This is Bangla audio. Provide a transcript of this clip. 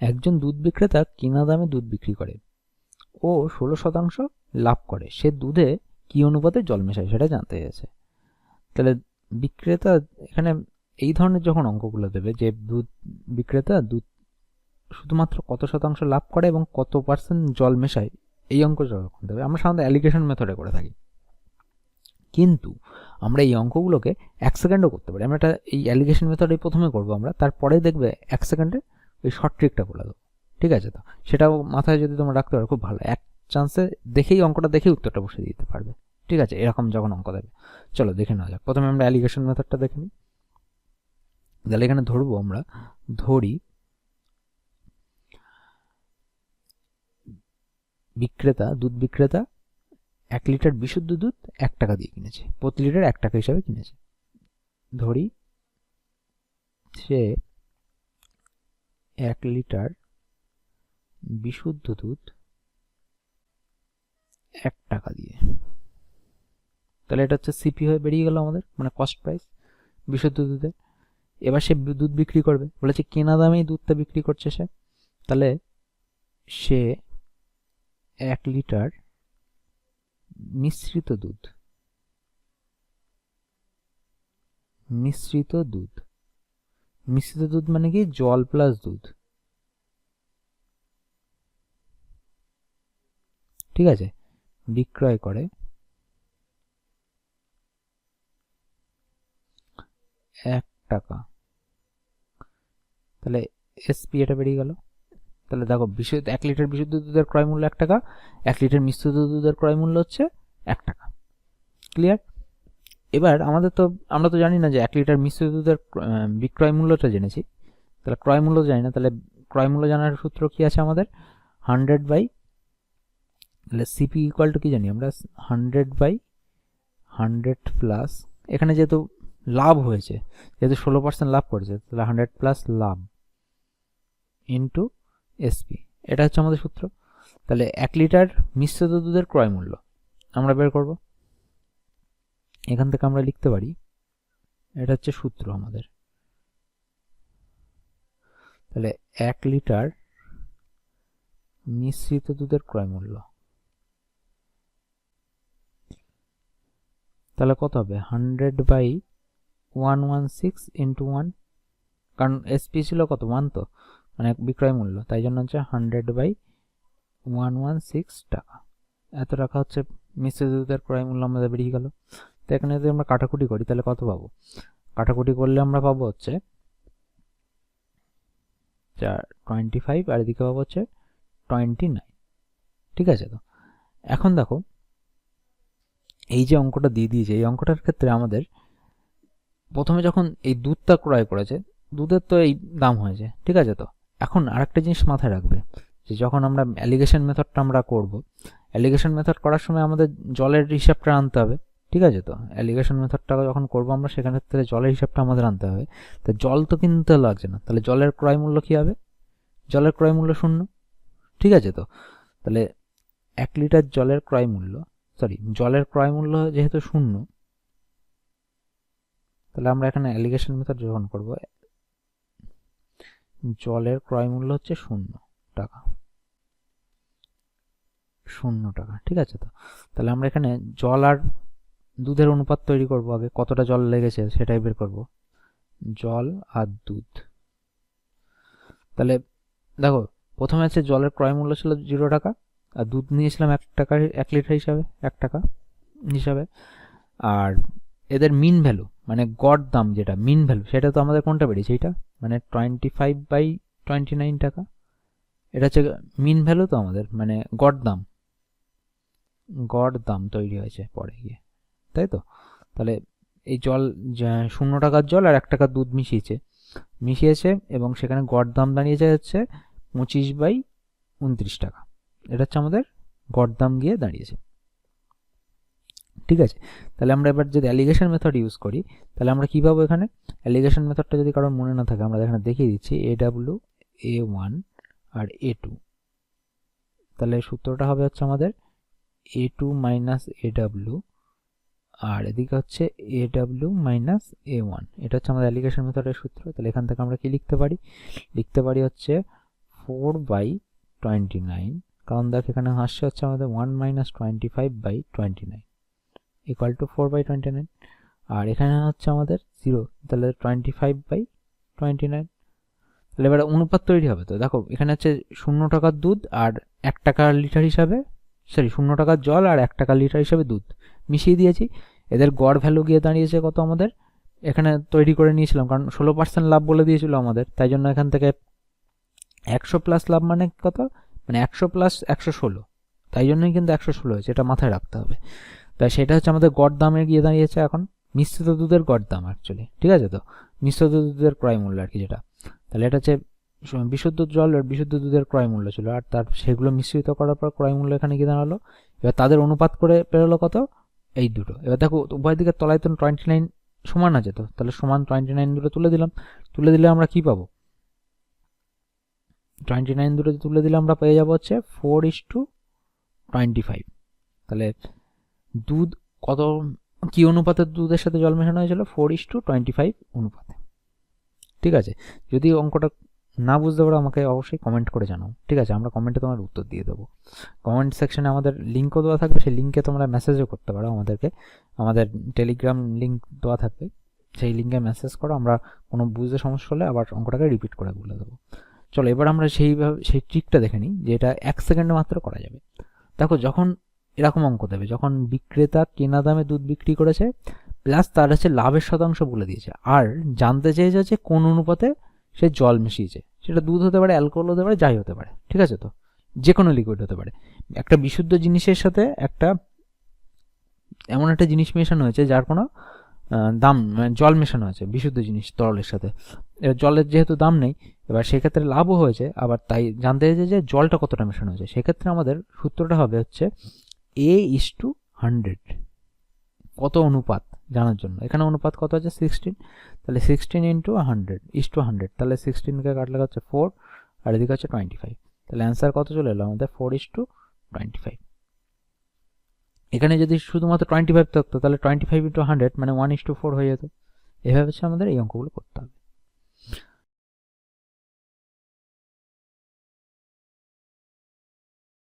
একজন দুধ বিক্রেতা কিনা দামে দুধ বিক্রি করে ও ষোলো শতাংশ লাভ করে। সে দুধে কী অনুপাতে জল মেশায় সেটা জানতে চাইছে তাহলে বিক্রেতা এখানে এই ধরনের যখন অঙ্কগুলো দেবে যে দুধ বিক্রেতা দুধ শুধুমাত্র কত শতাংশ লাভ করে এবং কত পার্সেন্ট জল মেশায়, এই অঙ্ক যখন দেবে, আমরা সাধারণত অ্যালিগেশন মেথডে করে থাকি। কিন্তু আমরা এই অঙ্কগুলোকে এক সেকেন্ডও করতে পারি। আমরা এটা এই অ্যালিগেশন মেথডে প্রথমে করব আমরা, তারপরে দেখবে এক সেকেন্ডে ওই শর্ট ট্রিকটা বলে দেবো। ঠিক আছে তো? সেটাও মাথায় যদি তোমরা রাখতে পারো, খুব ভালো। এক চান্সে দেখেই অঙ্কটা দেখেই উত্তরটা বসে দিতে পারবে। ঠিক আছে? এরকম যখন অঙ্ক দেবে। চলো, দেখে নেওয়া যাক। প্রথমে আমরা অ্যালিগেশন মেথডটা দেখে নিই। তাহলে এখানে ধরবো আমরা, ধরি বিক্রেতা, দুধ বিক্রেতা, এক লিটার বিশুদ্ধ দুধ এক টাকা দিয়ে কিনেছে। প্রতি লিটার এক টাকা হিসাবে কিনেছে। ধরি, সে এক লিটার বিশুদ্ধ দুধ এক টাকা দিয়ে। তাহলে এটা হচ্ছে সিপি হয়ে বেরিয়ে গেল আমাদের মানে কস্ট প্রাইস বিশুদ্ধ দুধের এবার সে দুধ বিক্রি করবে। বলেছে, কেনা দামেই দুধটা বিক্রি করছে সে। তাহলে সে এক লিটার মিশ্রিত দুধ মিশ্রিত দুধ মিশ্রিত দুধ মানে কি? জল প্লাস দুধ। ঠিক আছে? বিক্রয় করে। এক টাকা। তাহলে এসপি এটা বেরিয়ে গেল। তাহলে দেখো, বিশুদ্ধ, এক লিটার বিশুদ্ধ দুধের ক্রয় মূল্য এক টাকা, এক লিটার মিশ্রিত দুধের ক্রয় মূল্য হচ্ছে এক টাকা। ক্লিয়ার এবার আমাদের তো, আমরা তো জানি না যে এক লিটার মিশ্রিত দুধের বিক্রয় মূল্যটা জেনেছি। তাহলে ক্রয় মূল্য জানি না, তাহলে ক্রয় মূল্য জানার সূত্র কি আছে আমাদের? হান্ড্রেড বাই তাহলে সিপি ইকুয়াল টু কি জানি আমরা? হান্ড্রেড বাই হান্ড্রেড প্লাস এখানে যেহেতু লাভ হয়েছে, যেহেতু ষোলো পার্সেন্ট লাভ করেছে, তাহলে হান্ড্রেড প্লাস লাভ ইন্টু এসপি এটা হচ্ছে আমাদের সূত্র। তাহলে এক লিটার মিশ্রিত দুধের ক্রয় মূল্য, আমরা বের করব। এখান থেকে আমরা লিখতে পারি, এটা হচ্ছে সূত্র আমাদের। তাহলে এক লিটার মিশ্রিত দুধের ক্রয় মূল্য। তাহলে কত হবে? Hundred by one one six into one কারণ এসপি ছিল কত? ওয়ান তো মানে বিক্রয় মূল্য। তাই জন্য হচ্ছে hundred by one one six টাকা। এত টাকা হচ্ছে মিশ্রিত দুধের ক্রয় মূল্য আমাদের বেরিয়ে গেল। তো এখানে যদি আমরা কাটাকুটি করি, তাহলে কত পাবো? কাটাকুটি করলে আমরা পাবো হচ্ছে চার টোয়েন্টি ফাইভ আর এদিকে পাবো হচ্ছে টোয়েন্টি নাইন ঠিক আছে তো? এখন দেখো, এই যে অঙ্কটা দিয়ে দিয়েছে, এই অঙ্কটার ক্ষেত্রে আমাদের প্রথমে যখন এই দুধটা ক্রয় করেছে, দুধের তো এই দাম হয়েছে, ঠিক আছে তো? এখন আরেকটা জিনিস মাথায় রাখবে, যে যখন আমরা অ্যালিগেশন মেথডটা আমরা করব অ্যালিগেশন মেথড করার সময় আমাদের জলের হিসাবটা আনতে হবে। ঠিক আছে তো? অ্যালিগেশন মেথডটা যখন করব আমরা সেখানের থেকে জলের হিসাবটা আমাদের আনতে হবে। তো জল তো কিনতে লাগছে না। তাহলে জলের ক্রয় মূল্য কী হবে? জলের ক্রয় মূল্য শূন্য। ঠিক আছে তো? তাহলে এক লিটার জলের ক্রয় মূল্য সরি জলের ক্রয় মূল্য যেহেতু শূন্য, তাহলে আমরা এখানে অ্যালিগেশন মেথড যখন করব, জলের ক্রয় মূল্য হচ্ছে শূন্য টাকা। শূন্য টাকা, ঠিক আছে তো? তাহলে আমরা এখানে জল আর দুধের অনুপাত তৈরি করব আগে, কতটা জল লেগেছে সেটাই বের করব। জল আর দুধ। তাহলে দেখো, প্রথমে আছে জলের ক্রয় মূল্য ছিল জিরো টাকা, আর দুধ নিয়েছিলাম এক টাকা, এক লিটার হিসাবে, এক টাকা হিসাবে। আর এদের মিন ভ্যালু মানে গড় দাম যেটা মিন ভ্যালু সেটা তো আমাদের কোনটা বেরিয়েছে? এইটা? মানে twenty five by twenty nine টাকা। এটা হচ্ছে মিন ভ্যালু তো আমাদের মানে গড় দাম। গড় দাম তৈরি হয়েছে পরে গিয়ে। তাই তো? তাহলে এই জল শূন্য টাকার জল আর এক টাকার দুধ মিশিয়েছে। মিশিয়েছে এবং সেখানে গড় দাম দাঁড়িয়েছে হচ্ছে পঁচিশ বাই উনত্রিশ টাকা। এটা হচ্ছে আমাদের গড় দাম গিয়ে দাঁড়িয়েছে। ঠিক আছে? তাহলে আমরা এবার যদি অ্যালিগেশন মেথড ইউজ করি, তাহলে আমরা কী পাবো এখানে? অ্যালিগেশন মেথডটা যদি কারোর মনে না থাকে, আমরা এখানে দেখিয়ে দিচ্ছি এ ডাব্লু এ ওয়ান আর এ টু তাহলে সূত্রটা হবে হচ্ছে আমাদের A two minus A W আর এদিকে হচ্ছে A W minus A one এটা হচ্ছে আমাদের অ্যালিগেশন মেথডের সূত্র। তাহলে এখান থেকে আমরা কি লিখতে পারি? লিখতে পারি হচ্ছে ফোর বাই টোয়েন্টি নাইন কারণ দেখ, এখানে হাসছে হচ্ছে আমাদের one minus twenty five by twenty nine equal to four by twenty nine আর এখানে হচ্ছে আমাদের জিরো তাহলে twenty five by twenty nine তাহলে এবার অনুপাত তৈরি হবে তো। দেখো, এখানে হচ্ছে শূন্য টাকার দুধ আর এক টাকা লিটার হিসাবে সরি শূন্য টাকার জল আর এক টাকা লিটার হিসাবে দুধ। মিশিয়ে দিয়েছি। এদের গড় ভ্যালু গিয়ে দাঁড়িয়েছে কত আমাদের? এখানে তৈরি করে নিয়েছিলাম, কারণ ষোলো পার্সেন্ট লাভ বলে দিয়েছিল আমাদের। তাই জন্য এখান থেকে একশো প্লাস লাভ মানে কত? মানে একশো প্লাস একশো ষোলো। তাই জন্যই কিন্তু একশো ষোলো হয়েছে, এটা মাথায় রাখতে হবে। তাই সেটা হচ্ছে আমাদের গড় দামে গিয়ে দাঁড়িয়েছে এখন। মিশ্রিত দুধের গড় দাম অ্যাকচুয়ালি ঠিক আছে তো? মিশ্রিত দুধের ক্রয় মূল্য আর কি যেটা। তাহলে এটা হচ্ছে বিশুদ্ধ জল আর বিশুদ্ধ দুধের ক্রয় মূল্য ছিল। আর তার, সেগুলো মিশ্রিত করার পর ক্রয় মূল্য এখানে গিয়ে দাঁড়াল। এবার তাদের অনুপাত করে পেরোলো কত? এই দুটো। এবার দেখো, উভয় দিকের তলায় তো টোয়েন্টি নাইন সমান আছে তো। তাহলে সমান টোয়েন্টি নাইন দুটো তুলে দিলাম। তুলে দিলে আমরা কি পাবো? টোয়েন্টি নাইন দুটো তুলে দিলে আমরা পেয়ে যাব হচ্ছে four is to twenty five তাহলে দুধ কত, কি অনুপাতে দুধের সাথে জল মেশানো হয়েছিল? Four is to twenty five অনুপাতে। ঠিক আছে? যদি অঙ্কটা না বুঝতে পারো আমাকে অবশ্যই কমেন্ট করে জানাও। ঠিক আছে, আমরা কমেন্টে তোমার উত্তর দিয়ে দেবো। কমেন্ট সেকশনে আমাদের লিঙ্কও দেওয়া থাকবে, সেই লিঙ্কে তোমরা মেসেজও করতে পারো আমাদেরকে। আমাদের টেলিগ্রাম লিঙ্ক দেওয়া থাকবে, সেই লিঙ্কে মেসেজ করো, আমরা কোনো বুঝতে সমস্যা হলে আবার অঙ্কটাকে রিপিট করে বলে দেবো। চলো, এবার আমরা সেইভাবে সেই ট্রিকটা দেখে নিই, যে এটা এক সেকেন্ডে মাত্র করা যাবে। দেখো, যখন এরকম অঙ্ক দেবে, যখন বিক্রেতা কেনা দামে দুধ বিক্রি করেছে প্লাস তার হচ্ছে লাভের শতাংশ বলে দিয়েছে। আর জানতে চেয়েছে যে কোন অনুপাতে সে জল মিশিয়েছে। সেটা দুধ হতে পারে অ্যালকোহল হতে পারে, যাই হতে পারে, ঠিক আছে তো? যে কোনো লিকুইড হতে পারে। একটা বিশুদ্ধ জিনিসের সাথে একটা এমন একটা জিনিস মেশানো হয়েছে যার কোনো দাম মানে জল মেশানো হয়েছে, বিশুদ্ধ জিনিস তরলের সাথে। এবার জলের যেহেতু দাম নেই, এবার সেক্ষেত্রে লাভও হয়েছে, আবার তাই জানতে হয়েছে যে জলটা কতটা মেশানো হয়েছে। সেক্ষেত্রে আমাদের সূত্রটা হবে হচ্ছে এ ইস টু হান্ড্রেড কত অনুপাত জানার জন্য? এখানে অনুপাত কত আছে? সিক্সটিন তাহলে sixteen into hundred is to hundred তাহলে সিক্সটিনকে কাটলে হচ্ছে ফোর আর এদিকে হচ্ছে টোয়েন্টি ফাইভ তাহলে অ্যান্সার কত চলে এলো? আমাদের four is to twenty five এখানে যদি শুধুমাত্র টোয়েন্টি ফাইভ থাকতো, তাহলে টোয়েন্টি ফাইভ ইন্টু হান্ড্রেড মানে ওয়ান ইস টু ফোর হয়ে যেত। এভাবে হচ্ছে আমাদের এই অঙ্কগুলো করতে হবে।